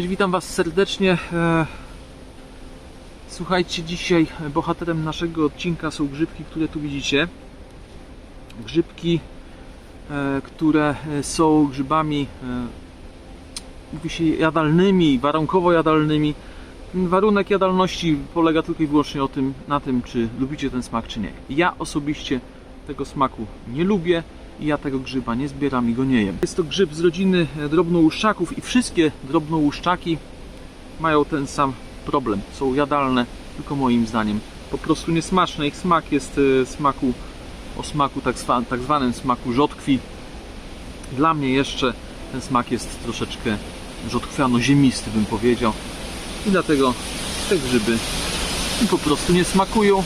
Cześć, witam Was serdecznie. E, Słuchajcie, dzisiaj bohaterem naszego odcinka są grzybki, które tu widzicie. Grzybki, e, które są grzybami, e, mówi się jadalnymi, warunkowo jadalnymi. Warunek jadalności polega tylko i wyłącznie o tym, na tym, czy lubicie ten smak, czy nie. Ja osobiście tego smaku nie lubię i ja tego grzyba nie zbieram i go nie jem. Jest to grzyb z rodziny drobnołuszczaków i wszystkie drobnołuszczaki mają ten sam problem. Są jadalne, tylko moim zdaniem po prostu niesmaczne. Ich smak jest e, smaku o smaku tak, tak zwanym smaku rzodkwi. Dla mnie jeszcze ten smak jest troszeczkę rzodkwiano-ziemisty bym powiedział i dlatego te grzyby po prostu nie smakują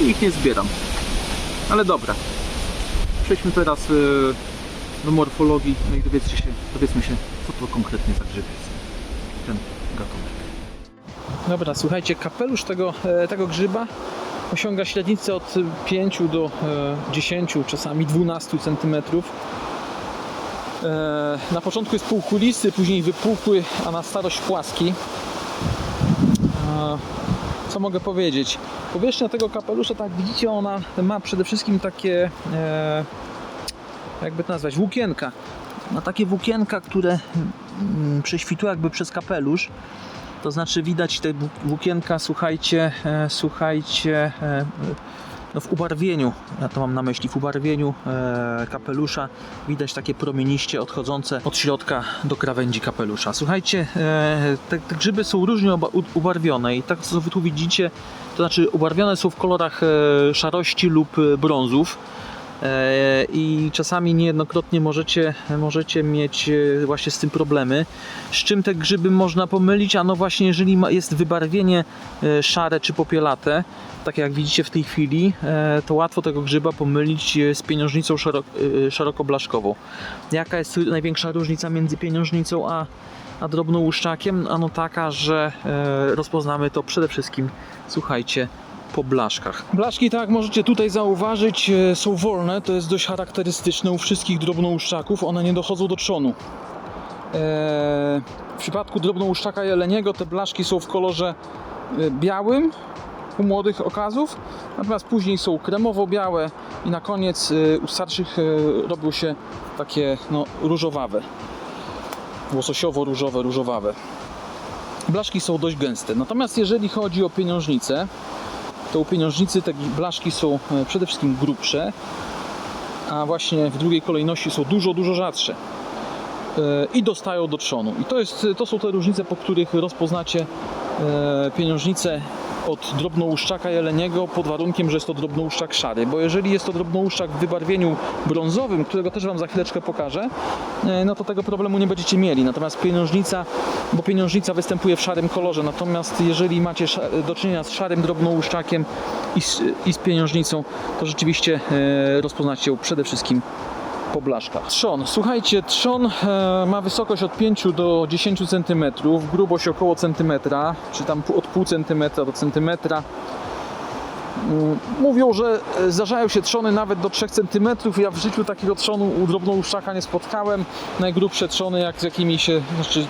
i ich nie zbieram. Ale dobra, przejdźmy teraz e, do morfologii, no i dowiedzcie się, dowiedzmy się, co to konkretnie za grzyb jest. Ten gatunek. Dobra, słuchajcie, kapelusz tego, e, tego grzyba osiąga średnicę od 5 do e, 10, czasami 12 cm. Na początku jest półkulisty, później wypukły, a na starość płaski. Co mogę powiedzieć? Powierzchnia tego kapelusza, tak widzicie, ona ma przede wszystkim takie, e, jakby to nazwać, włókienka. Ma takie włókienka, które mm, prześwitują jakby przez kapelusz. To znaczy widać te włó- włókienka, słuchajcie, e, słuchajcie, e, no w ubarwieniu, ja to mam na myśli, w ubarwieniu e, kapelusza widać takie promieniście odchodzące od środka do krawędzi kapelusza. Słuchajcie, e, te, te grzyby są różnie ubarwione i tak co wy tu widzicie, to znaczy ubarwione są w kolorach e, szarości lub e, brązów. E, i czasami niejednokrotnie możecie, możecie mieć e, właśnie z tym problemy. Z czym te grzyby można pomylić? Ano właśnie jeżeli jest wybarwienie e, szare czy popielate, tak jak widzicie w tej chwili, to łatwo tego grzyba pomylić z pieniążnicą szerokoblaszkową. Jaka jest największa różnica między pieniążnicą a, a drobnołuszczakiem? Ano taka, że rozpoznamy to przede wszystkim, słuchajcie, po blaszkach. Blaszki, tak jak możecie tutaj zauważyć, e, są wolne. To jest dość charakterystyczne u wszystkich drobnołuszczaków. One nie dochodzą do trzonu. E, W przypadku drobnołuszczaka jeleniego te blaszki są w kolorze e, białym u młodych okazów, natomiast później są kremowo-białe i na koniec u starszych robią się takie no, różowawe. Łososiowo-różowe, różowawe. Blaszki są dość gęste. Natomiast jeżeli chodzi o pieniążnicę, to u pieniążnicy te blaszki są e, przede wszystkim grubsze, a właśnie w drugiej kolejności są dużo, dużo rzadsze e, i dostają do trzonu. I to, jest, to są te różnice, po których rozpoznacie e, pieniążnicę od drobnołuszczaka jeleniego pod warunkiem, że jest to drobnołuszczak szary, bo jeżeli jest to drobnołuszczak w wybarwieniu brązowym, którego też Wam za chwileczkę pokażę, e, no to tego problemu nie będziecie mieli. Natomiast pieniążnica, bo pieniążnica występuje w szarym kolorze, natomiast jeżeli macie do czynienia z szarym drobnołuszczakiem i z, i z pieniążnicą, to rzeczywiście e, rozpoznacie ją przede wszystkim po blaszkach. Trzon. Słuchajcie, trzon e, ma wysokość od 5 do 10 cm, grubość około centymetra, czy tam od pół centymetra do centymetra. Mm, Mówią, że e, zdarzają się trzony nawet do 3 cm. Ja w życiu takiego trzonu u drobnouszczaka nie spotkałem. Najgrubsze trzony, jak z jakimi się znaczy,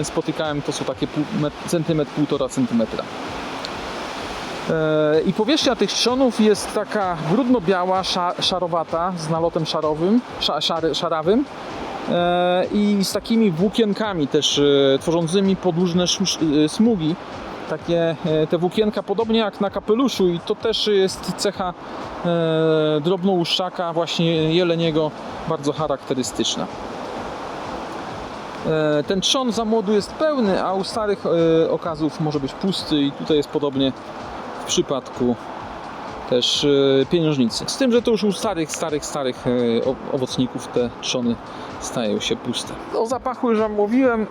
e, spotykałem, to są takie centymetr, półtora centymetra. E, I powierzchnia tych trzonów jest taka brudno-biała, sza, szarowata, z nalotem szarowym, sza, szary, szarawym e, i z takimi włókienkami też e, tworzącymi podłużne smugi. Takie te włókienka, podobnie jak na kapeluszu, i to też jest cecha drobnołuszczaka, właśnie jeleniego, bardzo charakterystyczna. Ten trzon za młodu jest pełny, a u starych okazów może być pusty i tutaj jest podobnie w przypadku też e, pieniążnicy. Z tym, że to już u starych, starych, starych e, owocników te trzony stają się puste. O zapachu już Wam mówiłem.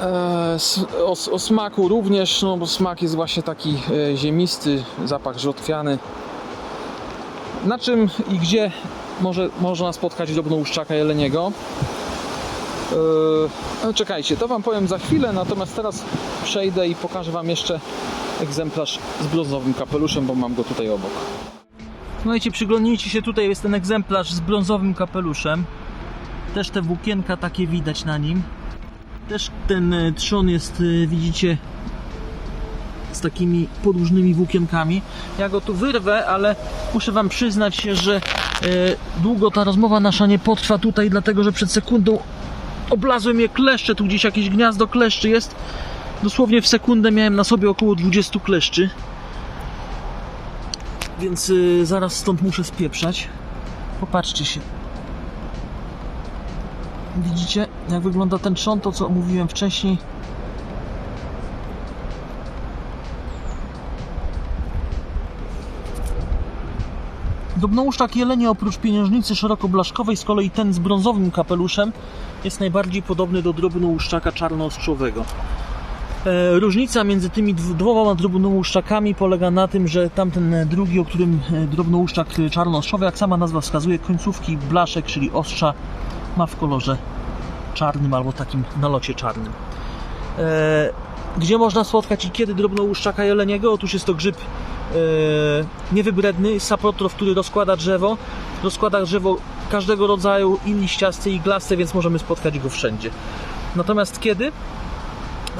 E, O, o smaku również, no bo smak jest właśnie taki ziemisty, zapach rzodkwiany. Na czym i gdzie może, można spotkać drobnołuszczaka jeleniego? No czekajcie, to Wam powiem za chwilę, natomiast teraz przejdę i pokażę Wam jeszcze egzemplarz z brązowym kapeluszem, bo mam go tutaj obok. Słuchajcie, przyglądnijcie się, tutaj jest ten egzemplarz z brązowym kapeluszem. Też te włókienka takie widać na nim. Też ten e, trzon jest, e, widzicie, z takimi podłużnymi włókienkami. Ja go tu wyrwę, ale muszę Wam przyznać się, że e, długo ta rozmowa nasza nie potrwa tutaj, dlatego że przed sekundą oblazły mnie kleszcze, tu gdzieś jakieś gniazdo kleszczy jest. Dosłownie w sekundę miałem na sobie około 20 kleszczy. Więc y, zaraz stąd muszę spieprzać. Popatrzcie się. Widzicie, jak wygląda ten trzon, to co mówiłem wcześniej. Drobnouszczak jeleni oprócz pieniężnicy szerokoblaszkowej, z kolei ten z brązowym kapeluszem jest najbardziej podobny do drobnouszczaka czarnoostrzowego. E, Różnica między tymi dw- dwoma drobnouszczakami polega na tym, że tamten e, drugi, o którym e, drobnouszczak czarnoostrzowy, jak sama nazwa wskazuje, końcówki blaszek, czyli ostrza, ma w kolorze czarnym albo takim nalocie czarnym. Gdzie można spotkać i kiedy drobnouszczaka jeleniego? Otóż jest to grzyb niewybredny, saprotrof, który rozkłada drzewo. Rozkłada drzewo każdego rodzaju i liściaste i glaste, więc możemy spotkać go wszędzie. Natomiast kiedy?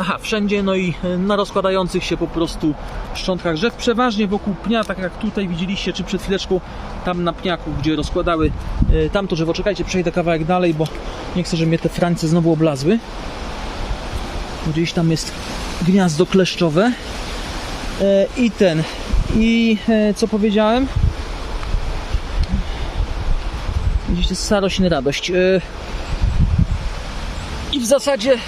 Aha, wszędzie, no i e, na rozkładających się po prostu szczątkach drzew, przeważnie wokół pnia, tak jak tutaj widzieliście, czy przed chwileczką tam na pniaku, gdzie rozkładały e, tamto drzewo. Czekajcie, przejdę kawałek dalej, bo nie chcę, żeby mnie te frańce znowu oblazły. Gdzieś tam jest gniazdo kleszczowe. E, I ten. I co powiedziałem? Jest starość, nie radość. I w zasadzie,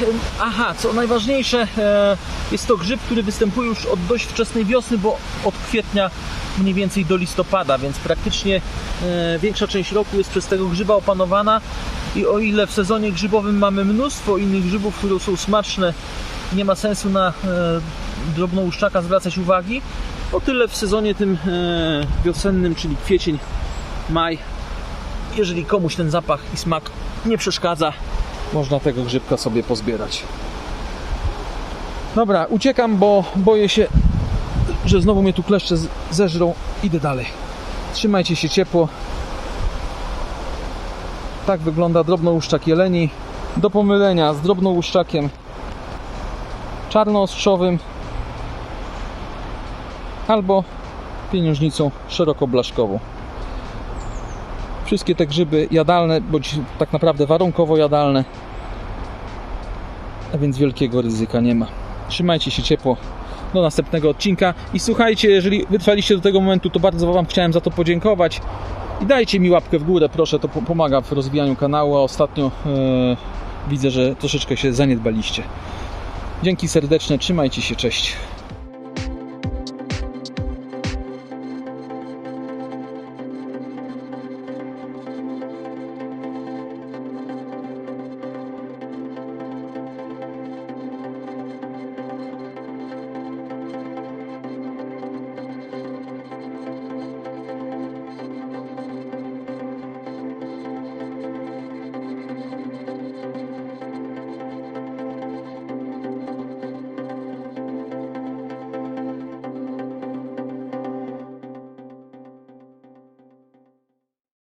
aha, co najważniejsze, e, jest to grzyb, który występuje już od dość wczesnej wiosny, bo od kwietnia mniej więcej do listopada, więc praktycznie e, większa część roku jest przez tego grzyba opanowana. I o ile w sezonie grzybowym mamy mnóstwo innych grzybów, które są smaczne, nie ma sensu na e, drobnouszczaka zwracać uwagi, o tyle w sezonie tym wiosennym, czyli kwiecień, maj, jeżeli komuś ten zapach i smak nie przeszkadza, można tego grzybka sobie pozbierać. Dobra, uciekam, bo boję się, że znowu mnie tu kleszcze zeżrą. Idę dalej. Trzymajcie się ciepło. Tak wygląda drobnouszczak jeleni. Do pomylenia z drobnouszczakiem czarnoostrzowym albo pieniążnicą szerokoblaszkową. Wszystkie te grzyby jadalne, bądź tak naprawdę warunkowo jadalne, a więc wielkiego ryzyka nie ma. Trzymajcie się ciepło. Do następnego odcinka. I słuchajcie, jeżeli wytrwaliście do tego momentu, to bardzo Wam chciałem za to podziękować. I dajcie mi łapkę w górę, proszę, to po- pomaga w rozwijaniu kanału, a ostatnio e, widzę, że troszeczkę się zaniedbaliście. Dzięki serdeczne, trzymajcie się, cześć.